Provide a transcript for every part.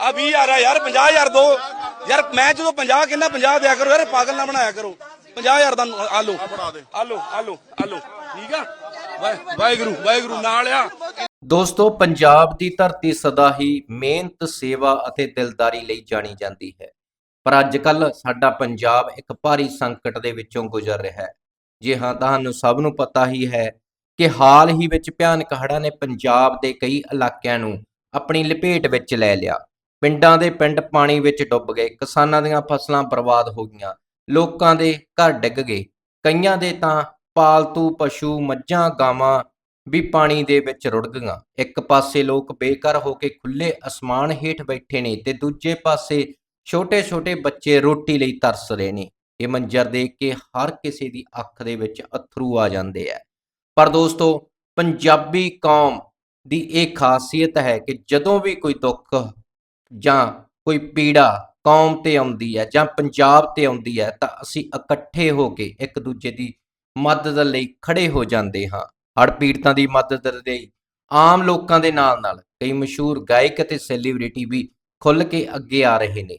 ਆ 20000 ਆ ਯਾਰ 50000 ਦੋ। ਯਾਰ, ਮੈਂ ਜਦੋਂ 50 ਕਿੰਨਾ 50 ਦਿਆ ਕਰੋ। ਯਾਰ, ਪਾਗਲ ਨਾ ਬਣਾਇਆ ਕਰੋ। 50000 ਦਾ ਆ ਲਓ। ਆ ਲਓ ਠੀਕ ਆ? ਵਾਹਿਗੁਰੂ ਵਾਹਿਗੁਰੂ, ਨਾਲ ਆ। ਦੋਸਤੋ, ਪੰਜਾਬ ਦੀ ਧਰਤੀ ਸਦਾ ਹੀ ਮਿਹਨਤ, ਸੇਵਾ ਅਤੇ ਦਿਲਦਾਰੀ ਲਈ ਜਾਣੀ ਜਾਂਦੀ ਹੈ। ਪਰ ਅੱਜ ਕੱਲ ਸਾਡਾ ਪੰਜਾਬ ਇੱਕ ਭਾਰੀ ਸੰਕਟ ਦੇ ਵਿੱਚੋਂ ਗੁਜ਼ਰ ਰਿਹਾ ਹੈ। ਜੀ ਹਾਂ, ਤੁਹਾਨੂੰ ਸਭ ਨੂੰ ਪਤਾ ਹੀ ਹੈ ਕਿ ਹਾਲ ਹੀ ਵਿੱਚ ਭਿਆਨਕ ਹੜ੍ਹਾਂ ਨੇ ਪੰਜਾਬ ਦੇ ਕਈ ਇਲਾਕਿਆਂ ਨੂੰ ਆਪਣੀ ਲਪੇਟ ਵਿੱਚ ਲੈ ਲਿਆ। ਪਿੰਡਾਂ ਦੇ ਪਿੰਡ ਪਾਣੀ ਵਿੱਚ ਡੁੱਬ ਗਏ। ਕਿਸਾਨਾਂ ਦੀਆਂ ਫਸਲਾਂ ਬਰਬਾਦ ਹੋ ਗਈਆਂ। ਲੋਕਾਂ ਦੇ ਘਰ ਡਿੱਗ ਗਏ। ਕਈਆਂ ਦੇ ਤਾਂ ਪਾਲਤੂ ਪਸ਼ੂ ਮੱਝਾਂ, ਗਾਵਾਂ ਵੀ ਪਾਣੀ ਦੇ ਵਿੱਚ ਰੁੜ ਗਈਆਂ। ਇੱਕ ਪਾਸੇ ਲੋਕ ਬੇਘਰ ਹੋ ਕੇ ਖੁੱਲੇ ਅਸਮਾਨ ਹੇਠ ਬੈਠੇ ਨੇ ਤੇ ਦੂਜੇ ਪਾਸੇ ਛੋਟੇ-ਛੋਟੇ ਬੱਚੇ ਰੋਟੀ ਲਈ ਤਰਸ ਰਹੇ ਨੇ। ਇਹ ਮੰਜ਼ਰ ਦੇਖ ਕੇ ਹਰ ਕਿਸੇ ਦੀ ਅੱਖ ਦੇ ਵਿੱਚ ਅਥਰੂ ਆ ਜਾਂਦੇ ਆ। ਪਰ ਦੋਸਤੋ, ਪੰਜਾਬੀ ਕੌਮ ਦੀ ਇਹ ਖਾਸੀਅਤ ਹੈ ਕਿ ਜਦੋਂ ਵੀ ਕੋਈ ਦੁੱਖ ਜਾਂ ਕੋਈ ਪੀੜਾ ਕੌਮ ਤੇ ਆਉਂਦੀ ਹੈ ਜਾਂ ਪੰਜਾਬ ਤੇ ਆਉਂਦੀ ਹੈ ਤਾਂ ਅਸੀਂ ਇਕੱਠੇ ਹੋ ਕੇ ਇੱਕ ਦੂਜੇ ਦੀ ਮਦਦ ਲਈ ਖੜੇ ਹੋ ਜਾਂਦੇ ਹਾਂ। ਹੜ੍ਹ ਪੀੜਤਾਂ ਦੀ ਮਦਦ ਲਈ ਆਮ ਲੋਕਾਂ ਦੇ ਨਾਲ ਨਾਲ ਕਈ ਮਸ਼ਹੂਰ ਗਾਇਕ ਅਤੇ ਸੈਲੀਬ੍ਰਿਟੀ ਵੀ ਖੁੱਲ ਕੇ ਅੱਗੇ ਆ ਰਹੇ ਨੇ।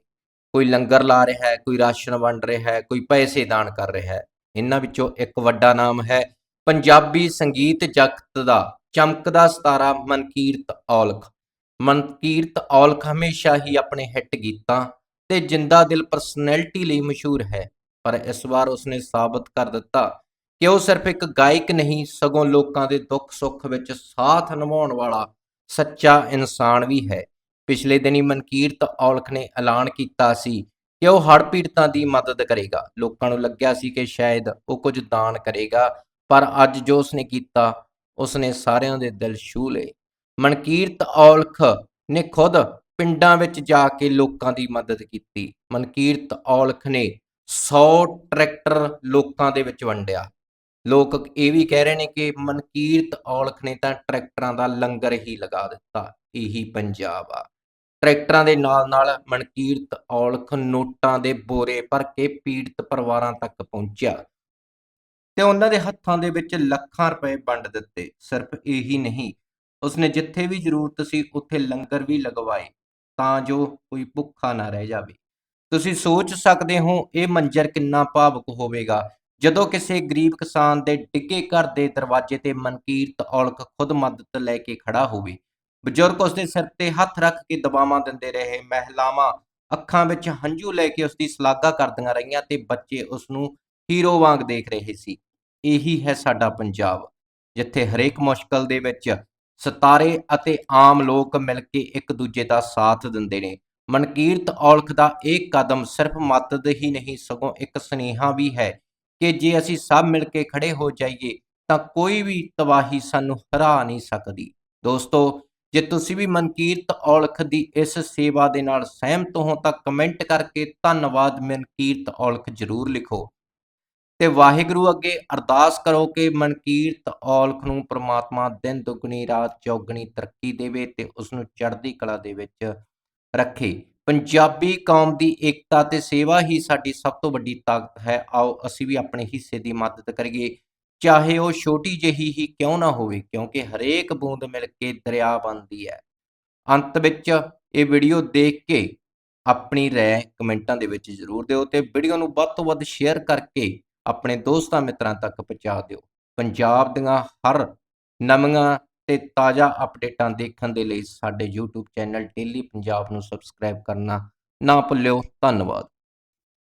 ਕੋਈ ਲੰਗਰ ਲਾ ਰਿਹਾ ਹੈ, ਕੋਈ ਰਾਸ਼ਨ ਵੰਡ ਰਿਹਾ ਹੈ, ਕੋਈ ਪੈਸੇ ਦਾਨ ਕਰ ਰਿਹਾ ਹੈ। ਇਹਨਾਂ ਵਿੱਚੋਂ ਇੱਕ ਵੱਡਾ ਨਾਮ ਹੈ ਪੰਜਾਬੀ ਸੰਗੀਤ ਜਗਤ ਦਾ ਚਮਕਦਾ ਸਿਤਾਰਾ ਮਨਕੀਰਤ ਔਲਖ। ਮਨਕੀਰਤ ਔਲਖ ਹਮੇਸ਼ਾ ਹੀ ਆਪਣੇ ਹਿੱਟ ਗੀਤਾਂ ਤੇ ਜਿੰਦਾ ਦਿਲ ਪਰਸਨੈਲਿਟੀ ਲਈ ਮਸ਼ਹੂਰ ਹੈ, ਪਰ ਇਸ ਵਾਰ ਉਸਨੇ ਸਾਬਤ ਕਰ ਦਿੱਤਾ ਕਿ ਉਹ ਸਿਰਫ ਇੱਕ ਗਾਇਕ ਨਹੀਂ, ਸਗੋਂ ਲੋਕਾਂ ਦੇ ਦੁੱਖ ਸੁੱਖ ਵਿੱਚ ਸਾਥ ਨਿਭਾਉਣ ਵਾਲਾ ਸੱਚਾ ਇਨਸਾਨ ਵੀ ਹੈ। ਪਿਛਲੇ ਦਿਨੀ ਮਨਕੀਰਤ ਔਲਖ ਨੇ ਐਲਾਨ ਕੀਤਾ ਸੀ ਕਿ ਉਹ ਹੜ੍ਹ ਪੀੜਤਾਂ ਦੀ ਮਦਦ ਕਰੇਗਾ। ਲੋਕਾਂ ਨੂੰ ਲੱਗਿਆ ਸੀ ਕਿ ਸ਼ਾਇਦ ਉਹ ਕੁਝ ਦਾਨ ਕਰੇਗਾ, ਪਰ ਅੱਜ ਜੋ ਉਸਨੇ ਕੀਤਾ ਉਸਨੇ ਸਾਰਿਆਂ ਦੇ ਦਿਲ ਛੂ ਲਏ। ਮਨਕੀਰਤ ਔਲਖ ਨੇ ਖੁਦ ਪਿੰਡਾਂ ਵਿੱਚ ਜਾ ਕੇ ਲੋਕਾਂ ਦੀ ਮਦਦ ਕੀਤੀ। ਮਨਕੀਰਤ ਔਲਖ ਨੇ 100 ਟਰੈਕਟਰ ਲੋਕਾਂ ਦੇ ਵਿੱਚ ਵੰਡਿਆ। ਲੋਕ ਇਹ ਵੀ ਕਹਿ ਰਹੇ ਨੇ ਕਿ ਮਨਕੀਰਤ ਔਲਖ ਨੇ ਤਾਂ ਟਰੈਕਟਰਾਂ ਦਾ ਲੰਗਰ ਹੀ ਲਗਾ ਦਿੱਤਾ। ਇਹੀ ਪੰਜਾਬ ਆ। ਟਰੈਕਟਰਾਂ ਦੇ ਨਾਲ ਨਾਲ ਮਨਕੀਰਤ ਔਲਖ ਨੋਟਾਂ ਦੇ ਬੋਰੇ ਭਰ ਕੇ ਪੀੜਤ ਪਰਿਵਾਰਾਂ ਤੱਕ ਪਹੁੰਚਿਆ। ਤੇ ਉਹਨਾਂ ਦੇ ਹੱਥਾਂ ਦੇ ਵਿੱਚ ਲੱਖਾਂ ਰੁਪਏ ਵੰਡ ਦਿੱਤੇ। ਸਿਰਫ ਇਹੀ ਨਹੀਂ, ਉਸਨੇ ਜਿੱਥੇ ਵੀ ਜ਼ਰੂਰਤ ਸੀ, ਉੱਥੇ ਲੰਗਰ ਵੀ ਲਗਵਾਏ ਤਾਂ ਜੋ ਕੋਈ ਭੁੱਖਾ ਨਾ ਰਹਿ ਜਾਵੇ। ਤੁਸੀਂ ਸੋਚ ਸਕਦੇ ਹੋ, ਇਹ ਮੰਜ਼ਰ ਕਿੰਨਾ ਭਾਵੁਕ ਹੋਵੇਗਾ। ਜਦੋਂ ਕਿਸੇ ਗਰੀਬ ਕਿਸਾਨ ਦੇ ਡਿੱਗੇ ਘਰ ਦੇ ਦਰਵਾਜ਼ੇ ਤੇ ਮਨਕੀਰਤ ਔਲਖ ਖੁਦ ਮਦਦ ਲੈ ਕੇ ਖੜਾ ਹੋਵੇ। ਬਜ਼ੁਰਗ ਉਸਦੇ ਸਿਰ ਤੇ ਹੱਥ ਰੱਖ ਕੇ ਦਬਾਵਾਂ ਦਿੰਦੇ ਰਹੇ। ਮਹਿਲਾਵਾਂ ਅੱਖਾਂ ਵਿੱਚ ਹੰਝੂ ਲੈ ਕੇ ਉਸ ਦੀ ਸ਼ਲਾਘਾ ਕਰਦੀਆਂ ਰਹੀਆਂ ਤੇ ਬੱਚੇ ਉਸ ਨੂੰ ਹੀਰੋ ਵਾਂਗ ਦੇਖ ਰਹੇ ਸੀ। ਇਹੀ ਹੈ ਸਾਡਾ ਪੰਜਾਬ, ਜਿੱਥੇ ਹਰੇਕ ਮੁਸ਼ਕਲ ਦੇ ਵਿੱਚ ਸਤਾਰੇ ਅਤੇ ਆਮ ਲੋਕ ਮਿਲ ਕੇ ਇੱਕ ਦੂਜੇ ਦਾ ਸਾਥ ਦਿੰਦੇ ਨੇ। ਮਨਕੀਰਤ ਔਲਖ ਦਾ ਇਹ ਕਦਮ ਸਿਰਫ ਮਦਦ ਹੀ ਨਹੀਂ, ਸਗੋਂ ਇੱਕ ਸੁਨੇਹਾ ਵੀ ਹੈ ਕਿ ਜੇ ਅਸੀਂ ਸਭ ਮਿਲ ਕੇ ਖੜੇ ਹੋ ਜਾਈਏ, ਤਾਂ ਕੋਈ ਵੀ ਤਬਾਹੀ ਸਾਨੂੰ ਹਰਾ ਨਹੀਂ ਸਕਦੀ। ਦੋਸਤੋ, ਜੇ ਤੁਸੀਂ ਵੀ ਮਨਕੀਰਤ ਔਲਖ ਦੀ ਇਸ ਸੇਵਾ ਦੇ ਨਾਲ ਸਹਿਮਤ ਹੋ, ਤਾਂ ਕਮੈਂਟ ਕਰਕੇ ਧੰਨਵਾਦ ਮਨਕੀਰਤ ਔਲਖ ਜ਼ਰੂਰ ਲਿਖੋ। ਤੇ ਵਾਹਿਗੁਰੂ ਅੱਗੇ ਅਰਦਾਸ ਕਰੋ ਕਿ ਮਨਕੀਰਤ ਔਲਖ ਨੂੰ ਪ੍ਰਮਾਤਮਾ ਦਿਨ ਦੁਗਣੀ, ਰਾਤ ਚੌਗਣੀ ਤਰੱਕੀ ਦੇਵੇ ਤੇ ਉਸ ਨੂੰ ਚੜ੍ਹਦੀ ਕਲਾ ਦੇ ਵਿੱਚ ਰੱਖੇ। ਪੰਜਾਬੀ ਕੌਮ ਦੀ ਏਕਤਾ ਤੇ ਸੇਵਾ ਹੀ ਸਾਡੀ ਸਭ ਤੋਂ ਵੱਡੀ ਤਾਕਤ ਹੈ। ਆਓ ਅਸੀਂ ਵੀ ਆਪਣੇ ਹਿੱਸੇ ਦੀ ਮਦਦ ਕਰੀਏ। ਚਾਹੇ ਉਹ ਛੋਟੀ ਜਿਹੀ ਹੀ ਕਿਉਂ ਨਾ ਹੋਵੇ, ਕਿਉਂਕਿ ਹਰੇਕ ਬੂੰਦ ਮਿਲ ਕੇ ਦਰਿਆ ਬਣਦੀ ਹੈ। ਅੰਤ ਵਿੱਚ ਇਹ ਵੀਡੀਓ ਦੇਖ ਕੇ ਆਪਣੀ ਰਾਏ ਕਮੈਂਟਾਂ ਦੇ ਵਿੱਚ ਜ਼ਰੂਰ ਦਿਓ ਤੇ ਵੀਡੀਓ ਨੂੰ ਵੱਧ ਤੋਂ ਵੱਧ ਸ਼ੇਅਰ ਕਰਕੇ ਆਪਣੇ ਦੋਸਤਾਂ ਮਿੱਤਰਾਂ ਤੱਕ ਪਹੁੰਚਾ ਦਿਓ। ਪੰਜਾਬ ਦੀਆਂ ਹਰ ਨਵੀਆਂ ਤੇ ਤਾਜ਼ਾ ਅਪਡੇਟਾਂ ਦੇਖਣ ਦੇ ਲਈ ਸਾਡੇ YouTube ਚੈਨਲ ਡੇਲੀ ਪੰਜਾਬ ਨੂੰ ਸਬਸਕ੍ਰਾਈਬ ਕਰਨਾ ਨਾ ਭੁੱਲਿਓ। ਧੰਨਵਾਦ।